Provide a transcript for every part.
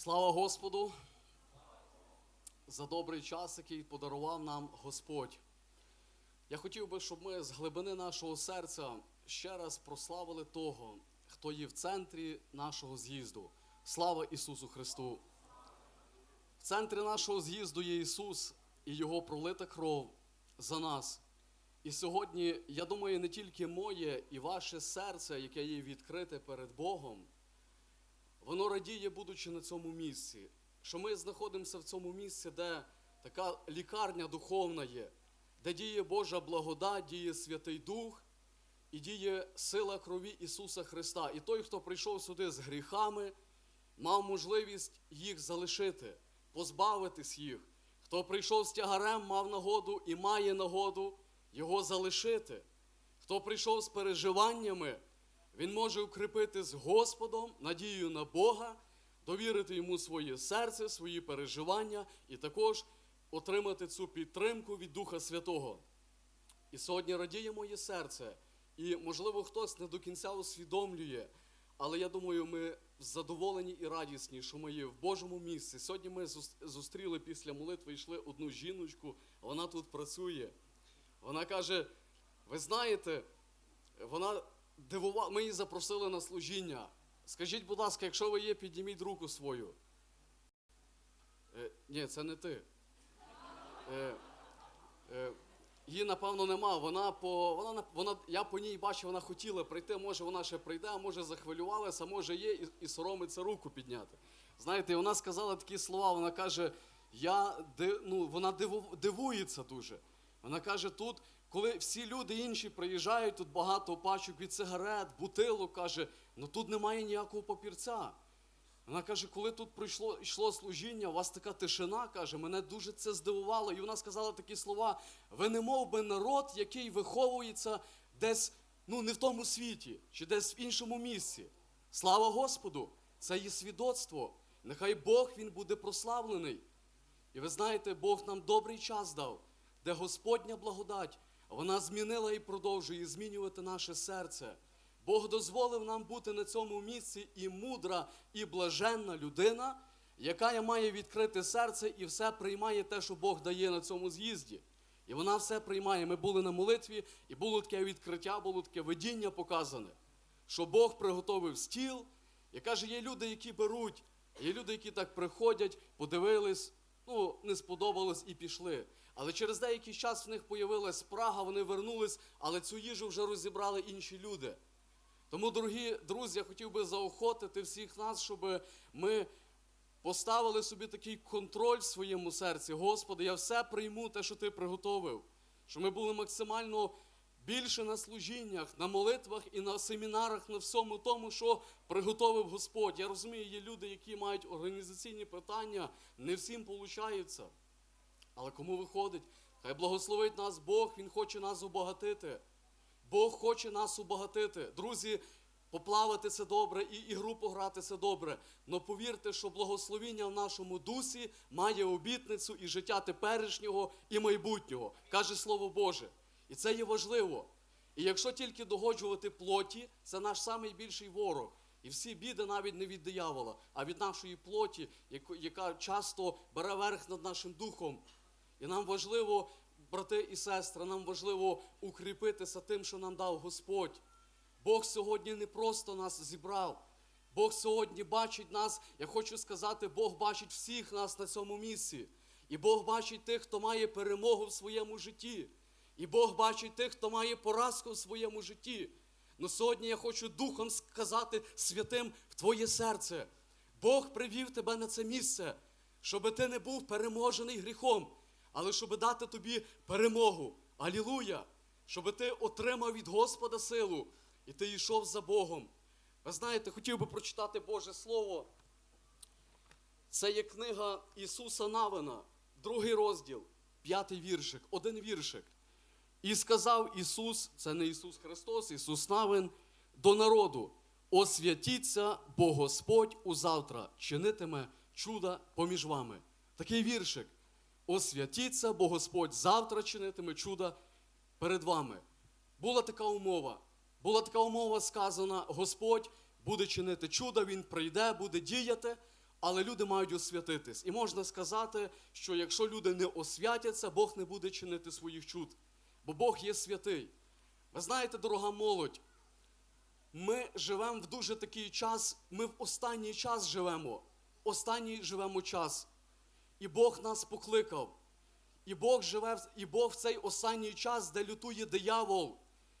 Слава Господу за добрий час, який подарував нам Господь. Я хотів би, щоб ми з глибини нашого серця ще раз прославили того, хто є в центрі нашого з'їзду. Слава Ісусу Христу! В центрі нашого з'їзду є Ісус і Його пролита кров за нас. І сьогодні, я думаю, не тільки моє і ваше серце, яке є відкрите перед Богом, воно радіє, будучи на цьому місці, що ми знаходимося в цьому місці, де така лікарня духовна є, де діє Божа благодать, діє Святий Дух і діє сила крові Ісуса Христа. І той, хто прийшов сюди з гріхами, мав можливість їх залишити, позбавитись їх. Хто прийшов з тягарем, мав нагоду і має нагоду його залишити. Хто прийшов з переживаннями, він може укріпити з Господом надію на Бога, довірити йому своє серце, свої переживання і також отримати цю підтримку від Духа Святого. І сьогодні радіє моє серце, і, можливо, хтось не до кінця усвідомлює, але я думаю, ми задоволені і радісні, що ми є в Божому місці. Сьогодні ми зустріли після молитви, йшли одну жіночку, вона тут працює. Вона каже: ви знаєте, вона дивувала, ми її запросили на служіння. Скажіть, будь ласка, якщо ви є, підніміть руку свою. Е, ні, це не ти. Е, е, її, напевно, нема. Вона по, вона, вона, я по ній бачу, вона хотіла прийти, може вона ще прийде, а може захвилювалася, може є і, і соромиться руку підняти. Знаєте, вона сказала такі слова, вона каже, я, ну, вона диву- дивується дуже. Вона каже, тут, коли всі люди інші приїжджають, тут багато пачок від сигарет, бутилок, каже, ну тут немає ніякого папірця. Вона каже, коли тут прийшло йшло служіння, у вас така тишина, каже, мене дуже це здивувало. І вона сказала такі слова: ви не мов би народ, який виховується десь ну, не в тому світі, чи десь в іншому місці. Слава Господу! Це є свідоцтво. Нехай Бог він буде прославлений. І ви знаєте, Бог нам добрий час дав, де Господня благодать, вона змінила і продовжує змінювати наше серце. Бог дозволив нам бути на цьому місці і мудра, і блаженна людина, яка має відкрите серце і все приймає те, що Бог дає на цьому з'їзді. І вона все приймає. Ми були на молитві, і було таке відкриття, було таке видіння показане, що Бог приготовив стіл, і каже, є люди, які беруть, є люди, які так приходять, подивились, ну, не сподобалось і пішли. Але через деякий час в них появилась спрага, вони вернулись, але цю їжу вже розібрали інші люди. Тому, дорогі друзі, я хотів би заохотити всіх нас, щоб ми поставили собі такий контроль в своєму серці. Господи, я все прийму те, що ти приготовив. Щоб ми були максимально більше на служіннях, на молитвах і на семінарах, на всьому тому, що приготовив Господь. Я розумію, є люди, які мають організаційні питання, не всім виходить. Але кому виходить? Хай благословить нас Бог, Він хоче нас обагатити. Бог хоче нас обагатити. Друзі, поплавати це добре і ігру пограти це добре. Но повірте, що благословіння в нашому дусі має обітницю і життя теперішнього і майбутнього, каже Слово Боже. І це є важливо. І якщо тільки догоджувати плоті, це наш найбільший ворог. І всі біди навіть не від диявола, а від нашої плоті, яка часто бере верх над нашим духом. І нам важливо, брати і сестри, нам важливо укріпитися тим, що нам дав Господь. Бог сьогодні не просто нас зібрав. Бог сьогодні бачить нас, я хочу сказати, Бог бачить всіх нас на цьому місці. І Бог бачить тих, хто має перемогу в своєму житті. І Бог бачить тих, хто має поразку в своєму житті. Но сьогодні я хочу духом сказати святим в твоє серце. Бог привів тебе на це місце, щоб ти не був переможений гріхом, але щоб дати тобі перемогу. Алілуя! Щоб ти отримав від Господа силу і ти йшов за Богом. Ви знаєте, хотів би прочитати Боже Слово. Це є книга Ісуса Навина, другий розділ, п'ятий віршик, один віршик. І сказав Ісус, це не Ісус Христос, Ісус Навин, до народу: освятіться, бо Господь узавтра чинитиме чуда поміж вами. Такий віршик. Освятіться, бо Господь завтра чинитиме чуда перед вами. Була така умова. Була така умова сказана: Господь буде чинити чудо, Він прийде, буде діяти, але люди мають освятитись. І можна сказати, що якщо люди не освятяться, Бог не буде чинити своїх чуд. Бо Бог є святий. Ви знаєте, дорога молодь, ми живемо в дуже такий час, ми в останній час живемо. Останній живемо час. І Бог нас покликав. І Бог живе, і Бог в цей останній час, де лютує диявол.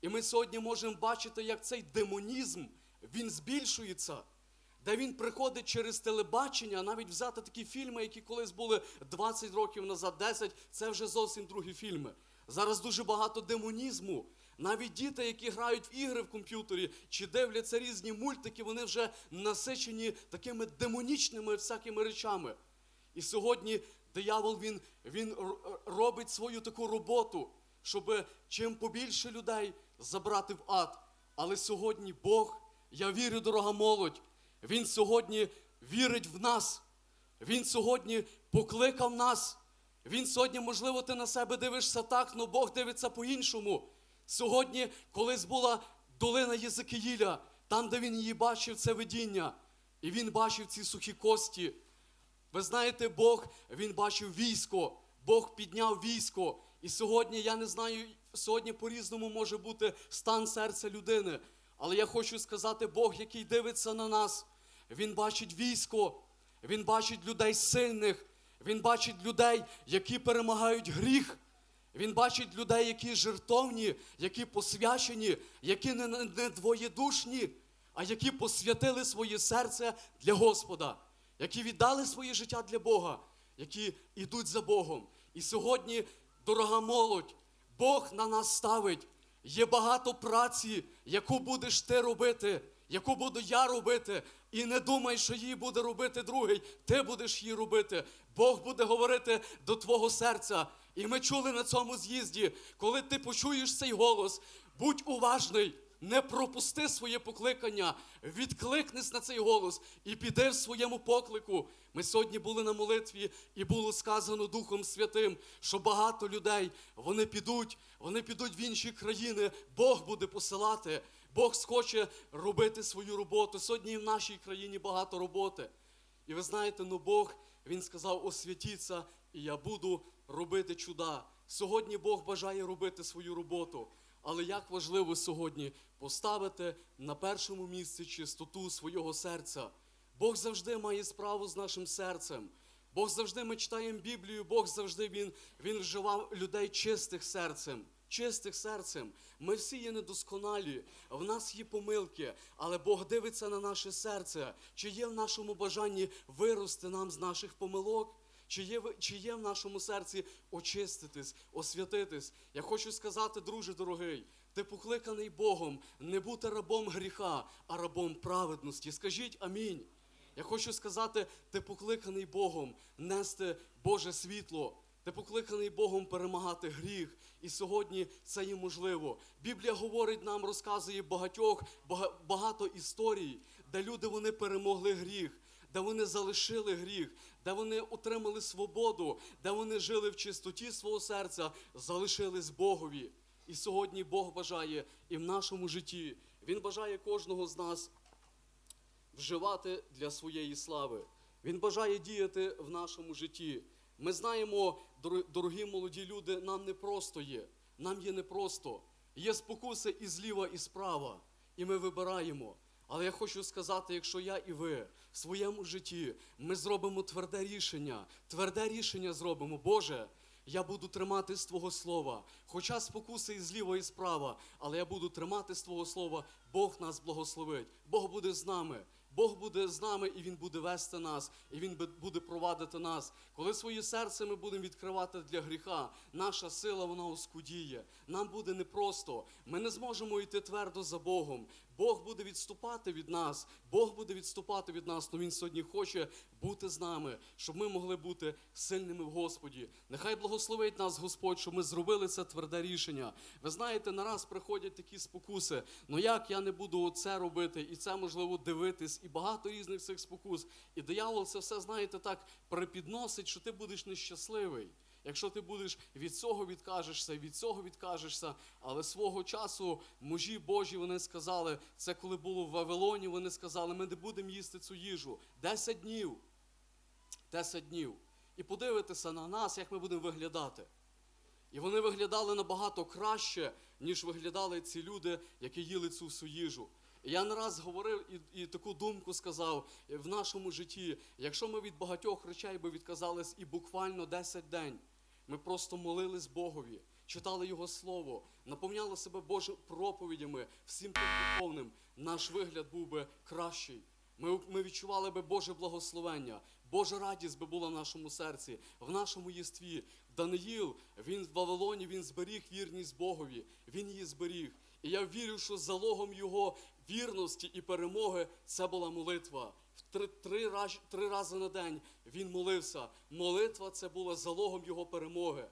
І ми сьогодні можемо бачити, як цей демонізм він збільшується, де він приходить через телебачення, навіть взяти такі фільми, які колись були 20 років назад, 10, це вже зовсім другі фільми. Зараз дуже багато демонізму. Навіть діти, які грають в ігри в комп'ютері чи дивляться різні мультики, вони вже насичені такими демонічними всякими речами. І сьогодні диявол він, він робить свою таку роботу, щоб чим побільше людей забрати в ад. Але сьогодні Бог, я вірю, дорога молодь, Він сьогодні вірить в нас. Він сьогодні покликав нас. Він сьогодні, можливо, ти на себе дивишся так, але Бог дивиться по-іншому. Сьогодні, колись була долина Єзекиїля, там, де він її бачив, це видіння. І він бачив ці сухі кості. Ви знаєте, Бог, Він бачив військо, Бог підняв військо. І сьогодні, я не знаю, сьогодні по-різному може бути стан серця людини. Але я хочу сказати, Бог, який дивиться на нас, Він бачить військо, Він бачить людей сильних, Він бачить людей, які перемагають гріх. Він бачить людей, які жертовні, які посвячені, які не, не, двоєдушні, а які посвятили своє серце для Господа, які віддали своє життя для Бога, які йдуть за Богом. І сьогодні, дорога молодь, Бог на нас ставить. Є багато праці, яку будеш ти робити, яку буду я робити. І не думай, що її буде робити другий. Ти будеш її робити. Бог буде говорити до твого серця. І ми чули на цьому з'їзді, коли ти почуєш цей голос, будь уважний, не пропусти своє покликання, відкликнись на цей голос і піди в своєму поклику. Ми сьогодні були на молитві, і було сказано Духом Святим, що багато людей вони підуть, вони підуть в інші країни. Бог буде посилати. Бог схоче робити свою роботу. Сьогодні в нашій країні багато роботи. І ви знаєте, ну Бог, Він сказав, освятіться, і я буду робити чуда. Сьогодні Бог бажає робити свою роботу. Але як важливо сьогодні поставити на першому місці чистоту свого серця. Бог завжди має справу з нашим серцем. Бог завжди ми читаємо Біблію, Бог завжди Він, він вживав людей чистих серцем. Чистих серцем. Ми всі є недосконалі, в нас є помилки, але Бог дивиться на наше серце. Чи є в нашому бажанні вирости нам з наших помилок? Чи є, чи є в нашому серці очиститись, освятитись? Я хочу сказати, друже дорогий, ти покликаний Богом не бути рабом гріха, а рабом праведності. Скажіть амінь. Я хочу сказати, ти покликаний Богом нести Боже світло. Ти покликаний Богом перемагати гріх. І сьогодні це є можливо. Біблія говорить нам, розказує багатьох, багато історій, де люди вони перемогли гріх, де вони залишили гріх, де вони отримали свободу, де вони жили в чистоті свого серця, залишились Богові. І сьогодні Бог бажає і в нашому житті. Він бажає кожного з нас вживати для своєї слави. Він бажає діяти в нашому житті. Ми знаємо, дорогі молоді люди, нам не просто є. Нам є непросто. Є спокуси і зліва, і справа. І ми вибираємо. Але я хочу сказати, якщо я і ви в своєму житті ми зробимо тверде рішення, тверде рішення зробимо, Боже, я буду тримати з Твого слова. Хоча спокуси і зліва, і справа, але я буду тримати з Твого слова. Бог нас благословить. Бог буде з нами. Бог буде з нами і Він буде вести нас, і Він буде провадити нас. Коли своє серце ми будемо відкривати для гріха, наша сила вона оскудіє. Нам буде непросто. Ми не зможемо йти твердо за Богом. Бог буде відступати від нас. Бог буде відступати від нас. але Він сьогодні хоче бути з нами, щоб ми могли бути сильними в Господі. Нехай благословить нас Господь, щоб ми зробили це тверде рішення. Ви знаєте, нараз приходять такі спокуси. Ну як я не буду це робити, і це можливо дивитись, і багато різних цих спокус. І диявол це все, знаєте, так припідносить, що ти будеш нещасливий. Якщо ти будеш від цього відкажешся, від цього відкажешся, але свого часу мужі Божі вони сказали, це коли було в Вавилоні, вони сказали, ми не будемо їсти цю їжу. Десять днів. 10 днів. І подивитися на нас, як ми будемо виглядати. І вони виглядали набагато краще, ніж виглядали ці люди, які їли цю всю їжу. Я не раз говорив і, і таку думку сказав в нашому житті, якщо ми від багатьох речей би відказались і буквально 10 день, ми просто молились Богові, читали Його Слово, наповняли себе Божими проповідями, всім тим духовним, наш вигляд був би кращий. Ми, ми відчували би Боже благословення, Божа радість би була в нашому серці, в нашому єстві. Даниїл, він в Вавилоні, він зберіг вірність Богові, він її зберіг. І я вірю, що залогом його вірності і перемоги це була молитва. Три, три, раз, три рази на день він молився. Молитва це була залогом його перемоги.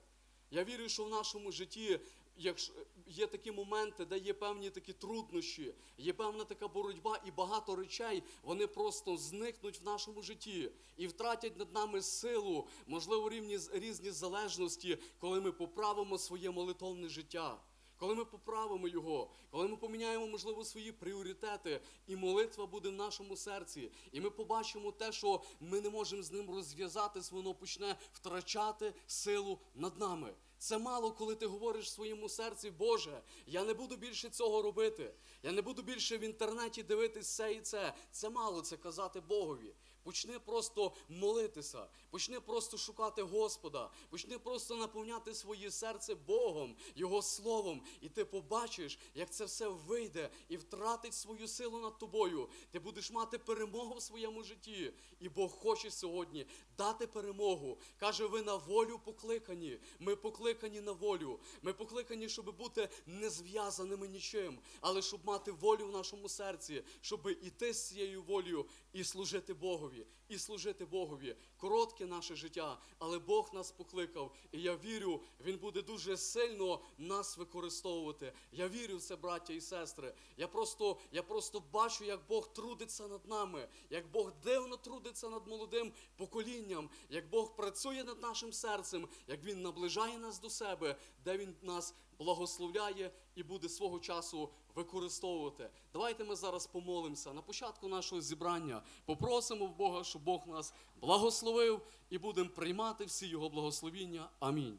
Я вірю, що в нашому житті якщо є такі моменти, де є певні такі труднощі, є певна така боротьба, і багато речей вони просто зникнуть в нашому житті і втратять над нами силу, можливо, рівні різні залежності, коли ми поправимо своє молитовне життя. Коли ми поправимо його, коли ми поміняємо, можливо, свої пріоритети, і молитва буде в нашому серці, і ми побачимо те, що ми не можемо з ним розв'язатись, воно почне втрачати силу над нами. Це мало, коли ти говориш в своєму серці, Боже, я не буду більше цього робити. Я не буду більше в інтернеті дивитись це і це. Це мало це казати Богові. Почни просто молитися, почни просто шукати Господа, почни просто наповняти своє серце Богом, Його Словом, і ти побачиш, як це все вийде і втратить свою силу над тобою. Ти будеш мати перемогу в своєму житті. І Бог хоче сьогодні дати перемогу. Каже, ви на волю покликані. Ми покликані на волю. Ми покликані, щоб бути не зв'язаними нічим, але щоб мати волю в нашому серці, щоб іти з цією волею і служити Богові, і служити Богові. Коротке наше життя, але Бог нас покликав. І я вірю, Він буде дуже сильно нас використовувати. Я вірю в це, браття і сестри. Я просто, я просто бачу, як Бог трудиться над нами, як Бог дивно трудиться над молодим поколінням, як Бог працює над нашим серцем, як Він наближає нас до себе, де Він нас благословляє і буде свого часу використовувати. Давайте ми зараз помолимося на початку нашого зібрання. Попросимо в Бога, щоб Бог нас благословив і будемо приймати всі Його благословіння. Амінь.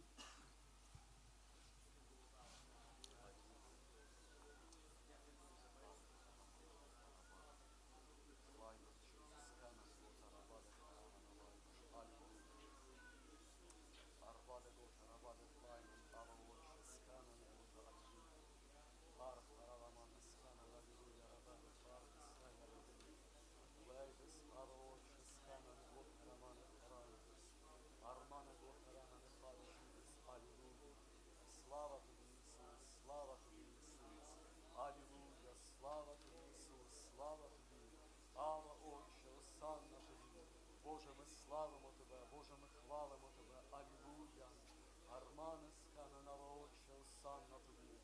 Слава тобі, Ісус, слава тобі, Ісус. Алілуя, слава тобі, Ісус, слава тобі. Ава, Отче, осанна тобі. Боже, ми славимо тебе, Боже, ми хвалимо тебе. Алілуя. Армане скананава, Отче, осанна тобі.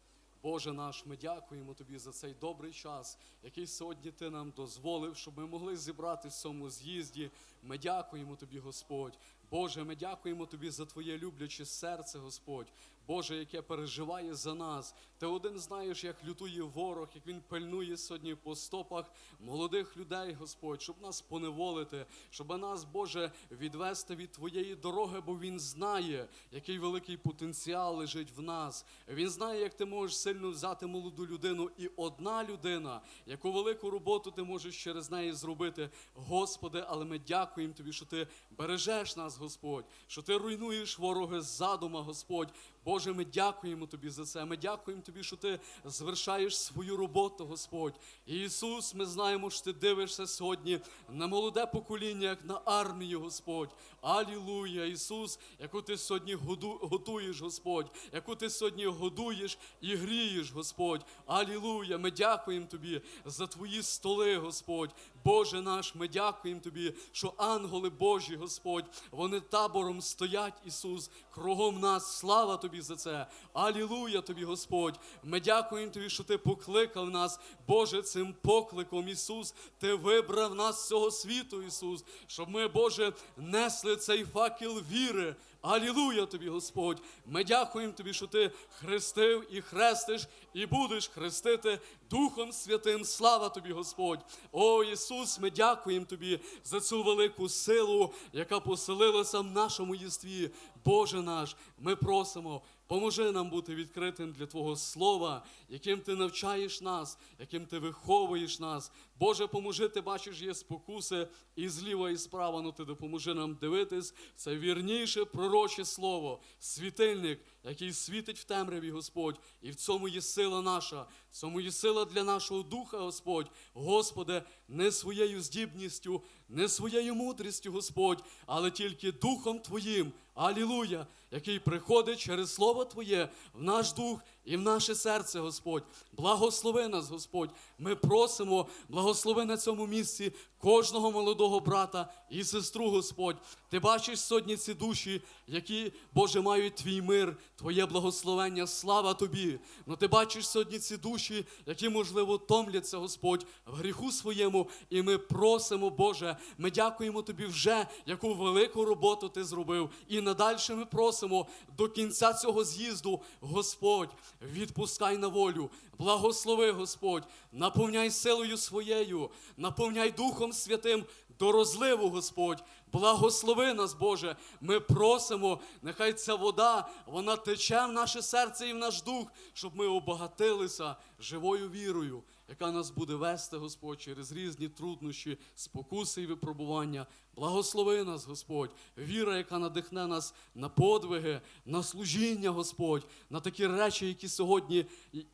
Боже наш, ми дякуємо Тобі за цей добрий час, який сьогодні Ти нам дозволив, щоб ми могли зібрати в цьому з'їзді. Ми дякуємо Тобі, Господь. Боже, ми дякуємо Тобі за Твоє любляче серце, Господь. Боже, яке переживає за нас. Ти один знаєш, як лютує ворог, як він пильнує сьогодні по стопах молодих людей, Господь, щоб нас поневолити, щоб нас, Боже, відвести від Твоєї дороги, бо Він знає, який великий потенціал лежить в нас. Він знає, як ти можеш сильно взяти молоду людину, і одна людина, яку велику роботу ти можеш через неї зробити. Господи, але ми дякуємо Тобі, що Ти бережеш нас, Господь, що Ти руйнуєш вороги задума, Господь. Боже, ми дякуємо Тобі за це. Ми дякуємо Тобі, що Ти звершаєш свою роботу, Господь. Ісус, ми знаємо, що Ти дивишся сьогодні на молоде покоління, як на армію, Господь. Алілуя, Ісус, яку ти сьогодні готуєш, Господь, яку ти сьогодні годуєш і грієш, Господь. Алілуя. Ми дякуємо Тобі за Твої столи, Господь. Боже наш, ми дякуємо Тобі, що ангели Божі, Господь, вони табором стоять, Ісус, кругом нас. Слава Тобі за це. Алілуя Тобі, Господь. Ми дякуємо Тобі, що Ти покликав нас, Боже, цим покликом, Ісус. Ти вибрав нас з цього світу, Ісус, щоб ми, Боже, несли цей факел віри. Алілуя тобі, Господь. Ми дякуємо тобі, що ти хрестив і хрестиш, і будеш хрестити Духом Святим. Слава тобі, Господь. О, Ісус. Ми дякуємо Тобі за цю велику силу, яка поселилася в нашому єстві. Боже наш, ми просимо, поможи нам бути відкритим для Твого Слова, яким Ти навчаєш нас, яким Ти виховуєш нас. Боже, поможи, ти бачиш, є спокуси і зліва, і справа, ну ти допоможи нам дивитись. Це вірніше пророче слово, світильник, який світить в темряві, Господь. І в цьому є сила наша, в сила для нашого духа, Господь. Господи, не своєю здібністю, не своєю мудрістю, Господь, але тільки Духом Твоїм. Алілуя, який приходить через Слово Твоє в наш дух і в наше серце, Господь. Благослови нас, Господь. Ми просимо, благослови на цьому місці кожного молодого брата і сестру, Господь. Ти бачиш сьогодні ці душі, які, Боже, мають твій мир, Твоє благословення, слава Тобі. Ну ти бачиш сьогодні ці душі, які, можливо, томляться, Господь, в гріху своєму. І ми просимо, Боже, ми дякуємо Тобі вже, яку велику роботу Ти зробив. І надальше ми просимо до кінця цього з'їзду, Господь, відпускай на волю. Благослови, Господь, наповняй силою своєю, наповняй Духом Святим до розливу, Господь. Благослови нас, Боже. Ми просимо, нехай ця вода, вона тече в наше серце і в наш дух, щоб ми обагатилися живою вірою, яка нас буде вести, Господь, через різні труднощі, спокуси і випробування. Благослови нас, Господь, віра, яка надихне нас на подвиги, на служіння, Господь, на такі речі, які сьогодні,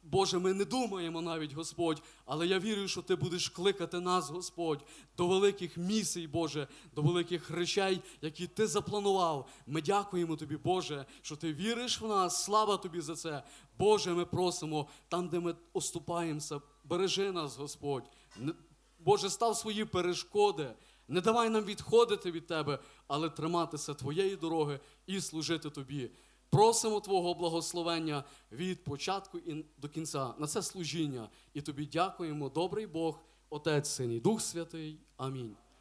Боже, ми не думаємо навіть, Господь, але я вірю, що Ти будеш кликати нас, Господь, до великих місій, Боже, до великих речей, які Ти запланував. Ми дякуємо Тобі, Боже, що Ти віриш в нас. Слава Тобі за це. Боже, ми просимо, там, де ми оступаємося, бережи нас, Господь. Боже, став свої перешкоди. Не давай нам відходити від Тебе, але триматися Твоєї дороги і служити Тобі. Просимо Твого благословення від початку і до кінця на це служіння. І тобі дякуємо, добрий Бог, Отець, Син і Дух Святий. Амінь.